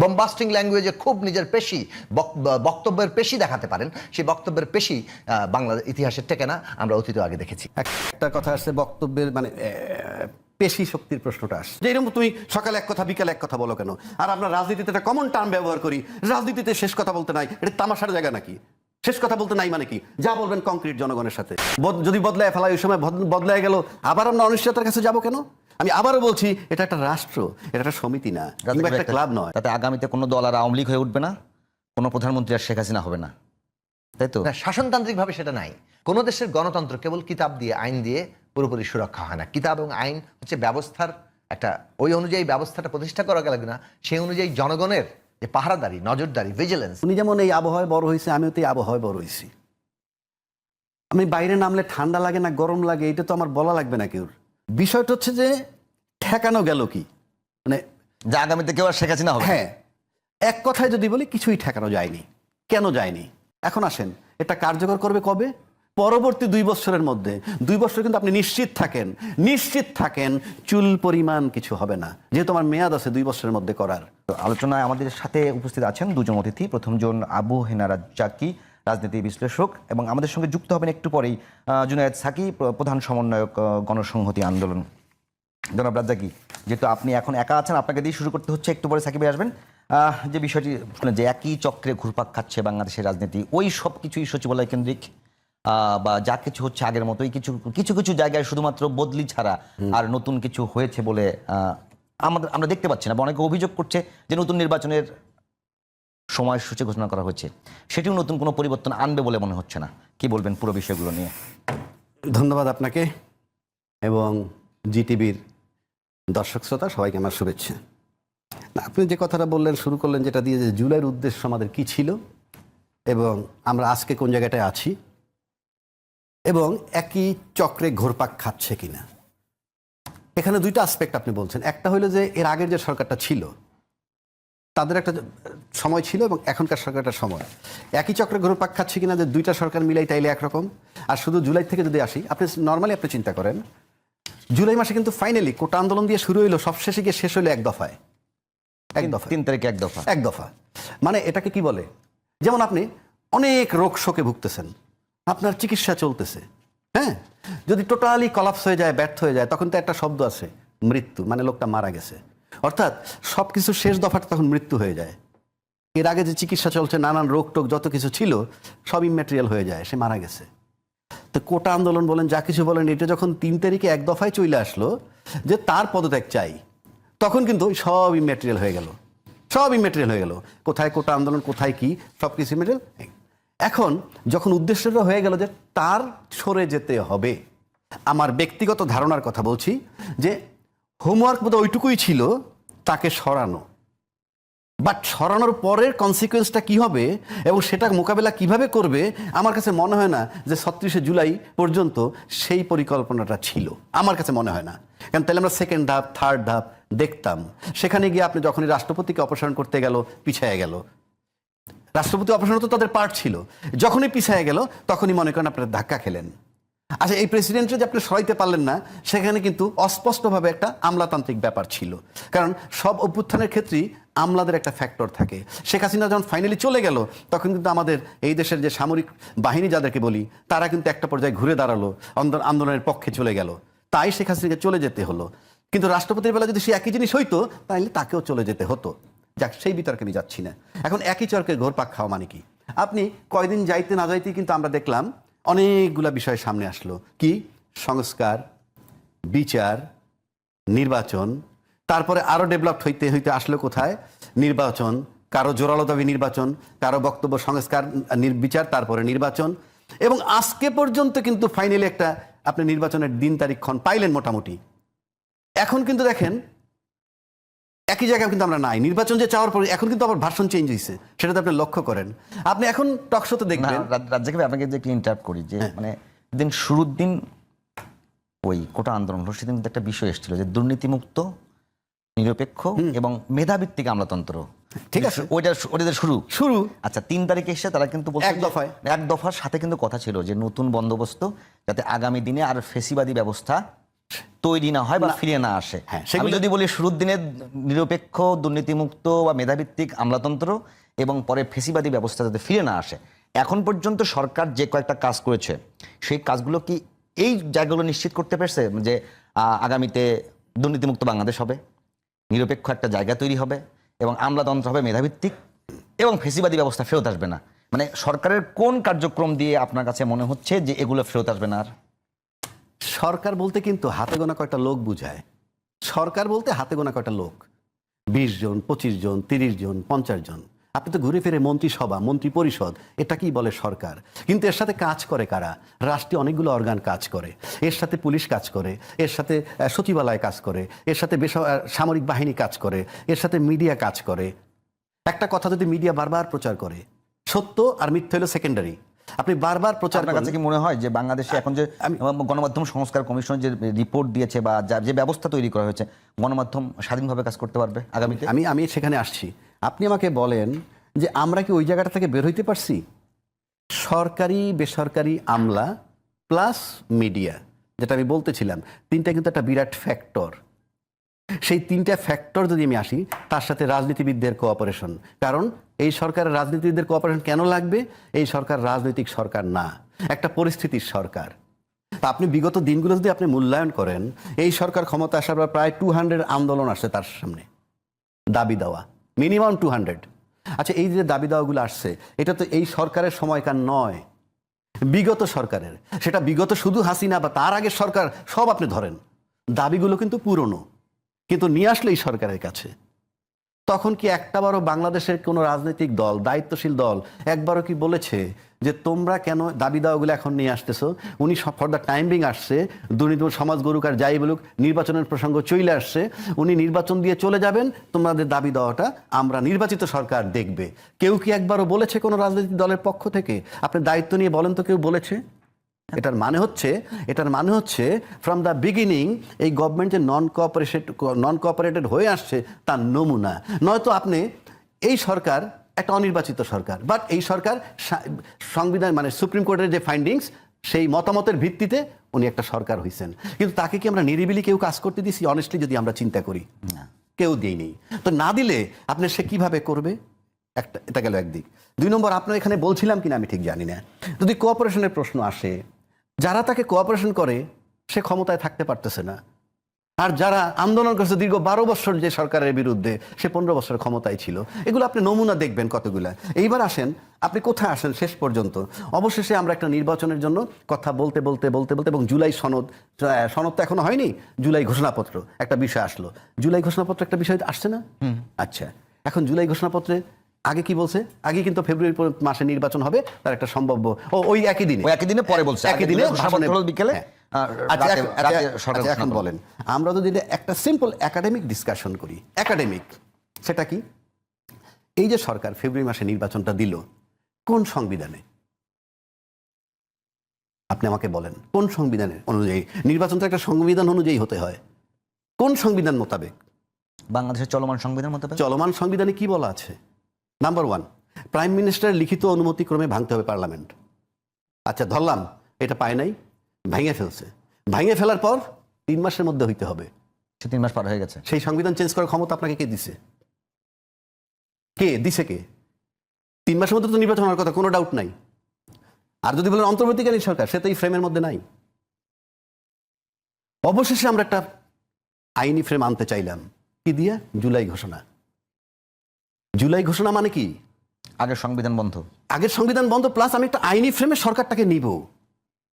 বম্বাস্টিং ল্যাঙ্গুয়েজে খুব নিজের পেশি, বক- বক্তব্যের পেশি দেখাতে পারেন। সেই বক্তব্যের পেশি বাংলা ইতিহাসের টেকে না, আমরা অতীত আগে দেখেছি। একটা কথা আসছে, বক্তব্যের মানে পেশি শক্তির প্রশ্নটা আসছে। যে এরকম তুমি সকালে এক কথা, বিকালে এক কথা বলো কেন? আর আমরা রাজনীতিতে একটা কমন টার্ম ব্যবহার করি, রাজনীতিতে শেষ কথা বলতে নাই, এটা তামাশার জায়গা নাকি? শেষ কথা বলতে নাই মানে কি? যা বলবেন কংক্রিট জনগণের সাথে। যদি বদলায় ফেলা ওই সময় বদলায় গেল, আবার আমরা অনিশ্চয়তার কাছে যাব কেন? আমি আবারও বলছি এটা একটা রাষ্ট্র এটা একটা সমিতি না কিংবা একটা ক্লাব নয়। তাতে আগামীতে কোনো দল আর আওয়ামী লীগ হয়ে উঠবে না কোনো প্রধানমন্ত্রী আর শেখ হাসিনা হবে না। তাই তো? না শাসনতান্ত্রিকভাবে সেটা নাই। কোনো দেশের গণতন্ত্র কেবল কিতাব দিয়ে আইন দিয়ে পুরোপুরি সুরক্ষা হয় না। কিতাব এবং আইন হচ্ছে ব্যবস্থার একটা ওই অনুযায়ী ব্যবস্থাটা প্রতিষ্ঠা করা গেলে না সেই অনুযায়ী জনগণের যে পাহারাদারি নজরদারি ভিজিলেন্স উনি যেমন এই আবহাওয়ায় বড় হয়েছে আমিও তো এই আবহাওয়ায় বড় হয়েছি। আমি বাইরে নামলে ঠান্ডা লাগে না গরম লাগে এটা তো আমার বলা লাগবে না কেউ। বিষয়টা হচ্ছে যে ঠেকানো গেল কি? মানে যে আগামীতে কেউ আর শেখ হাসিনা হবে। না। হ্যাঁ এক কথায় যদি বলি কিছুই ঠেকানো যায়নি। কেন যায়নি? এখন আসেন এটা কার্যকর করবে কবে? পরবর্তী দুই বছরের মধ্যে। দুই বছর কিন্তু আপনি নিশ্চিত থাকেন নিশ্চিত থাকেন চুল পরিমাণ কিছু হবে না। যেহেতু আমার মেয়াদ আছে দুই বছরের মধ্যে করার। তো আলোচনায় আমাদের সাথে উপস্থিত আছেন দুজন অতিথি। প্রথমজন আবু হেনারা জাকি রাজনীতি বিশ্লেষক এবং আমাদের সঙ্গে যুক্ত হবেন একটু পরেই জুনায়েদ সাকি প্রধান সমন্বয়ক গণসংহতি আন্দোলন। জনাব রাজ্জাকি যেহেতু আপনি এখন একা আছেন আপনাকে দিয়ে শুরু করতে হচ্ছে একটু পরে সাকিবে আসবেন। যে বিষয়টি শুনে যে একই চক্রে ঘুরপাক খাচ্ছে বাংলাদেশের রাজনীতি ওই সব কিছুই সচিবালয় কেন্দ্রিক আহ, বা যা কিছু হচ্ছে আগের মতোই কিছু কিছু কিছু জায়গায় শুধুমাত্র বদলি ছাড়া আর নতুন কিছু হয়েছে বলে আহ, আমাদের আমরা দেখতে পাচ্ছি না বা অনেকে অভিযোগ করছে যে নতুন নির্বাচনের সময়সূচি ঘোষণা করা হয়েছে। সেটিও নতুন কোনো পরিবর্তন আনবে বলে মনে হচ্ছে না। কি বলবেন পুরো বিষয়গুলো নিয়ে? ধন্যবাদ আপনাকে এবং জিটিভির দর্শক শ্রোতা, সবাইকে আমার শুভেচ্ছা। আপনি যে কথাটা বললেন, শুরু করলেন যেটা দিয়ে যে জুলাইয়ের উদ্দেশ্য আমাদের কি ছিল এবং আমরা আজকে কোন জায়গাটায় আছি এবং একই চক্রে ঘোরপাক খাচ্ছে কিনা। এখানে দুইটা আসপেক্ট আপনি বলছেন। একটা হলো যে এর আগের যে সরকারটা ছিল, তাদের একটা সময় ছিল এবং এখনকার সরকারটা সময়। একই চক্রে ঘুরপাক খাচ্ছে কিনা যে দুইটা সরকার মিলাই তাইলে একরকম? আর শুধু জুলাই থেকে যদি আসি আপনি নর্মালি আপনি চিন্তা করেন জুলাই মাসে কিন্তু ফাইনালি কোটা আন্দোলন দিয়ে শুরু হইল সব শেষে গিয়ে শেষ হইল এক দফায়। এক দফা তিন তারিখে এক দফা। এক দফা। মানে এটাকে কি বলে? যেমন আপনি অনেক রোগ শোকে ভুগতেছেন আপনার চিকিৎসা চলতেছে হ্যাঁ? যদি টোটালি কলাপস হয়ে যায় ব্যর্থ হয়ে যায় তখন তো একটা শব্দ আছে মৃত্যু মানে লোকটা মারা গেছে। অর্থাৎ সব কিছু শেষ দফাটা তখন মৃত্যু হয়ে যায়। এর আগে যে চিকিৎসা চলছে, নানান রোগ টোগ যত কিছু ছিল সব ইম্যাটেরিয়াল হয়ে যায়, সে মারা গেছে। তো কোটা আন্দোলন বলেন, যা কিছু বলেন, এটা যখন তিন তারিখে এক দফায় চলে আসলো, যে তার পদত্যাগ চাই, তখন কিন্তু সব ইম্যাটেরিয়াল হয়ে গেল। সব ইম্যাটেরিয়াল হয়ে গেল। কোথায় কোটা আন্দোলন, কোথায় কি সব কিছু এখন যখন উদ্দেশ্যটা হয়ে গেল যে তার সরে যেতে হবে, আমার ব্যক্তিগত ধারণার কথা বলছি যে হোমওয়ার্ক বোধহয় ওইটুকুই ছিল, তাকে সরানো। বাট সরানোর পরের কনসিকুয়েন্সটা কি হবে এবং সেটা মোকাবেলা কীভাবে করবে? আমার কাছে মনে হয় না যে ছত্রিশে জুলাই পর্যন্ত সেই পরিকল্পনাটা ছিল। আমার কাছে মনে হয় না। কারণ তাহলে আমরা সেকেন্ড ধাপ থার্ড ধাপ দেখতাম। সেখানে গিয়ে আপনি যখনই রাষ্ট্রপতিকে অপসারণ করতে গেল, পিছিয়ে গেল। রাষ্ট্রপতি অপসারণ তো তাদের পার্ট ছিল। যখনই পিছিয়ে গেল, তখনই মনে করেন আপনারা ধাক্কা খেলেন। আচ্ছা এই প্রেসিডেন্টকে যে আপনি সরাইতে পারলেন না, সেখানে কিন্তু অস্পষ্টভাবে একটা আমলাতান্ত্রিক ব্যাপার ছিল। কারণ সব অভ্যুত্থানের ক্ষেত্রেই আমলাদের একটা ফ্যাক্টর থাকে। শেখ হাসিনা যখন ফাইনালি চলে গেল, তখন কিন্তু আমাদের এই দেশের যে সামরিক বাহিনী যাদেরকে বলি, তারা কিন্তু একটা পর্যায়ে ঘুরে দাঁড়াল আন্দোলনের পক্ষে চলে গেল। তাই শেখ হাসিনাকে চলে যেতে হলো। কিন্তু রাষ্ট্রপতির বেলা যদি সে একই জিনিস হইতো তাহলে তাকেও চলে যেতে হতো। যাক, সেই বিতর্কে আমি যাচ্ছি না। এখন একই চরকে ঘোরপাক খাওয়া মানে কি? আপনি কয়দিন যাইতে না যাইতে কিন্তু আমরা দেখলাম অনেকগুলা বিষয় সামনে আসলো। কি? সংস্কার, বিচার, নির্বাচন। তারপরে আরও ডেভেলপড হইতে হইতে আসলো কোথায়? নির্বাচন, কারও জোরালো দাবি নির্বাচন, কারও বক্তব্য সংস্কার, নির- বিচার, তারপরে নির্বাচন। এবং আজকে পর্যন্ত কিন্তু ফাইনালি একটা আপনি নির্বাচনের দিন তারিখক্ষণ পাইলেন মোটামুটি। এখন কিন্তু দেখেন একই জায়গায় কিন্তু আমরা নাই। নির্বাচন যে চাওয়ার পরে এখন কিন্তু আবার ভার্সন চেঞ্জ হয়েছে সেটা তো আপনি লক্ষ্য করেন। আপনি এখন টকশোতে দেখবেন রাজ্জাকে ভাই, আপনাকে যে একটু ইন্টারাপ্ট করি যে মানে দিন শুরুর দিন ওই কোটা আন্দোলন হলো সেদিন একটা বিষয় এসেছিল যে দুর্নীতিমুক্ত নিরপেক্ষ এবং মেধাভিত্তিক আমলাতন্ত্র। ঠিক আছে। ওইটা ওইটাদের শুরু। শুরু। আচ্ছা তিন তারিখে এসে তারা কিন্তু এক দফায়। এক দফার সাথে কিন্তু কথা ছিল যে নতুন বন্দোবস্ত যাতে আগামী দিনে আর ফেসিবাদী ব্যবস্থা তৈরি না হয় বা ফিরে না আসে। হ্যাঁ, আমি সেগুলো- যদি বলি শুরুর দিনে নিরপেক্ষ দুর্নীতিমুক্ত বা মেধাভিত্তিক আমলাতন্ত্র এবং পরে ফেসিবাদী ব্যবস্থা যাতে ফিরে না আসে এখন পর্যন্ত সরকার যে কয়েকটা কাজ করেছে সেই কাজগুলো কি এই জায়গাগুলো নিশ্চিত করতে পেরেছে যে আগামীতে দুর্নীতিমুক্ত বাংলাদেশ হবে নিরপেক্ষ একটা জায়গা তৈরি হবে এবং আমলাতন্ত্র হবে মেধাভিত্তিক এবং ফেসিবাদী ব্যবস্থা ফেরত আসবে না? মানে সরকারের কোন কার্যক্রম দিয়ে আপনার কাছে মনে হচ্ছে যে এগুলো ফেরত আসবে না আর? সরকার বলতে কিন্তু হাতে গোনা কয়টা লোক বুঝায়। সরকার বলতে হাতে গোনা কয়টা লোক? বিশ জন, পঁচিশ জন, তিরিশ জন, পঞ্চাশ জন। আপনি তো ঘুরে ফিরে মন্ত্রিসভা মন্ত্রী পরিষদ এটাকেই বলে সরকার। কিন্তু এর সাথে কাজ করে কারা? রাষ্ট্রীয় অনেকগুলো অর্গান কাজ করে। এর সাথে পুলিশ কাজ করে, এর সাথে সচিবালয় কাজ করে, এর সাথে বেস সামরিক বাহিনী কাজ করে, এর সাথে মিডিয়া কাজ করে। একটা কথা যদি মিডিয়া বারবার প্রচার করে, সত্য আর মিথ্যা হলো সেকেন্ডারি আপনি বারবার প্রচার আপনার কাছে কি মনে হয় যে বাংলাদেশে এখন যে গণমাধ্যম সংস্কার কমিশন যে রিপোর্ট দিয়েছে বা যা- যে ব্যবস্থা তৈরি করা হয়েছে গণমাধ্যম স্বাধীনভাবে কাজ করতে পারবে আগামীতে? আমি আমি সেখানে আসছি। আপনি আমাকে বলেন যে আমরা কি ওই জায়গাটা থেকে বের হইতে পারছি? সরকারি বেসরকারি আমলা প্লাস মিডিয়া যেটা আমি বলতেছিলাম তিনটা কিন্তু একটা বিরাট ফ্যাক্টর সেই তিনটা ফ্যাক্টর যদি আমি আসি, তার সাথে রাজনীতিবিদদের কোঅপারেশন কারণ এই সরকারের রাজনীতিবিদদের কোঅপারেশন কেন লাগবে? এই সরকার রাজনৈতিক সরকার না, একটা পরিস্থিতির সরকার। তা আপনি বিগত দিনগুলো যদি আপনি মূল্যায়ন করেন, এই সরকার ক্ষমতা আসার পর প্রায় টু হান্ড্রেড আন্দোলন আসছে তার সামনে, দাবি দেওয়া মিনিমাম টু হান্ড্রেড আচ্ছা এই যে দাবি দেওয়াগুলো আসছে, এটা তো এই সরকারের সময়কার নয়, বিগত সরকারের। সেটা বিগত শুধু হাসিনা বা তার আগের সরকার, সব আপনি ধরেন। দাবিগুলো কিন্তু পুরনো। কিন্তু নিয়ে আসলে এই সরকারের কাছে। তখন কি একটাবারও বাংলাদেশের কোনো রাজনৈতিক দল, দায়িত্বশীল দল একবারও কি বলেছে যে তোমরা কেন দাবি দাওয়াগুলো এখন নিয়ে আসতেছো? উনি ফর দ্য টাইম আসছে, দুর্নীতি সমাজ গরুক আর যাই বলুক, নির্বাচনের প্রসঙ্গ চলে আসছে, উনি নির্বাচন দিয়ে চলে যাবেন, তোমাদের দাবি দেওয়াটা আমরা নির্বাচিত সরকার দেখবে। কেউ কি একবারও বলেছে কোনো রাজনৈতিক দলের পক্ষ থেকে? আপনি দায়িত্ব নিয়ে বলেন তো কেউ বলেছে? এটার মানে হচ্ছে, এটার মানে হচ্ছে ফ্রম দ্য বিগিনিং এই গভর্নমেন্ট যে নন কোঅপারেটেড নন কোঅপারেটেড হয়ে আসছে তার নমুনা। নয়তো আপনি এই সরকার একটা অনির্বাচিত সরকার বাট এই সরকার সংবিধান মানে সুপ্রিম কোর্টের যে ফাইন্ডিংস সেই মতামতের ভিত্তিতে উনি একটা সরকার হয়েছেন কিন্তু তাকে কি আমরা নিরিবিলি কেউ কাজ করতে দিছি? অনেস্টলি যদি আমরা চিন্তা করি কেউ দিইনি তো না দিলে আপনি সে কীভাবে করবে? একটা, এটা গেল একদিক। দুই নম্বর, আপনার এখানে বলছিলাম কিনা আমি ঠিক জানি না। যদি কোঅপারেশনের প্রশ্ন আসে যারা তাকে কোঅপারেশন করে সে ক্ষমতায় থাকতে পারতেছে না। আর যারা আন্দোলন করছে দীর্ঘ বারো বছর যে সরকারের বিরুদ্ধে সে পনেরো বছর ক্ষমতায় ছিল। এগুলো আপনি নমুনা দেখবেন কতগুলা। এইবার আসেন আপনি কোথায় আসেন শেষ পর্যন্ত? অবশেষে আমরা একটা নির্বাচনের জন্য কথা বলতে বলতে বলতে বলতে এবং জুলাই সনদ সনদ তো এখনও হয়নি জুলাই ঘোষণাপত্র একটা বিষয় আসলো। জুলাই ঘোষণাপত্র একটা বিষয় আসছে না? আচ্ছা এখন জুলাই ঘোষণাপত্রে আগে কি বলছে? আগে কিন্তু ফেব্রুয়ারি মাসে নির্বাচন হবে তার একটা সম্ভাব্য। ও ওই একই দিনে। ওই একই দিনে পরে বলছে। একই দিনে বিকেলে, হ্যাঁ। আচ্ছা, এখন- আচ্ছা, আচ্ছা, এখন বলেন আমরা যদি একটা সিম্পল একাডেমিক ডিসকাশন করি। একাডেমিক সেটা কি? এই যে সরকার ফেব্রুয়ারি মাসে নির্বাচনটা দিল কোন সংবিধানে? আপনি আমাকে বলেন কোন সংবিধানের অনুযায়ী নির্বাচন তো একটা সংবিধান অনুযায়ী হতে হয়। কোন সংবিধান মোতাবেক? বাংলাদেশের চলমান সংবিধান মতো চলমান সংবিধানে কি বলা আছে? নাম্বার ওয়ান প্রাইম মিনিস্টার লিখিত অনুমতিক্রমে ভাঙতে হবে পার্লামেন্ট আচ্ছা ধরলাম এটা পায় নাই ভেঙে ফেলছে। ভেঙে ফেলার পর তিন মাসের মধ্যে হইতে হবে। সে তিন মাস পার হয়ে গেছে। সেই সংবিধান চেঞ্জ করার ক্ষমতা আপনাকে কে দিছে? কে? দিছে কে? তিন মাসের মধ্যে তো নির্বাচন হওয়ার কথা কোনো ডাউট নাই। আর যদি বলেন অন্তর্বর্তীকালীন সরকার সে তো এই ফ্রেমের মধ্যে নাই। অবশেষে আমরা একটা আইনি ফ্রেম আনতে চাইলাম। কি দিয়া? জুলাই ঘোষণা। জুলাই ঘোষণা মানে কি? আগের সংবিধান বন্ধ। আগের সংবিধান বন্ধ প্লাস আমি একটা আইনি ফ্রেমে সরকারটাকে নিব।